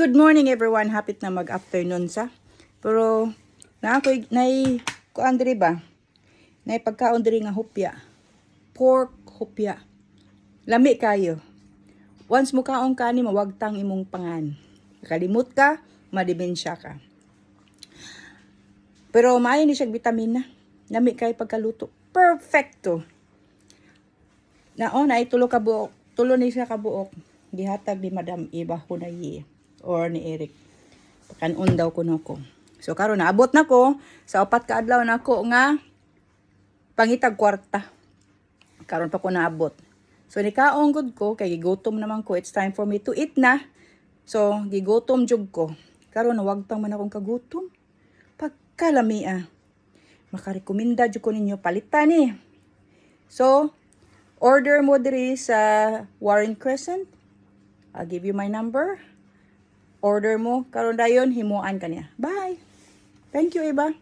Good morning everyone. Hapit na mag-afternoon sa. Pero na ako nay kuan diri ba? Nay pagkaon diri nga hupya. Pork hupya. Lami kayo. Once mo kaon kani mawagtang imong pangan. Kalimot ka, madimensya ka. Pero maayo ni siya vitamina. Lami kay pagkaluto. Perfecto. Naon ay tulo ka buok. Tulo ni siya ka buok. Gihatag ni Madam Eva Hunayi or ni Eric. Kanon daw ko ko. So karon naabot na ko sa upat ka adlaw na ko nga pangitag kwarta. Karon pa ko naabot. So nikaong gud ko kay gigutom naman ko. It's time for me to eat na. So gigutom jud ko. Karon nawagtang man akong kagutom. Pagkalami ah. Makarekomenda jud ko ninyo palitan ni. So order mo diri sa Warren Crescent. I'll give you my number. Order mo. Karon dayon himuan kaniya. Bye. Thank you, Iba.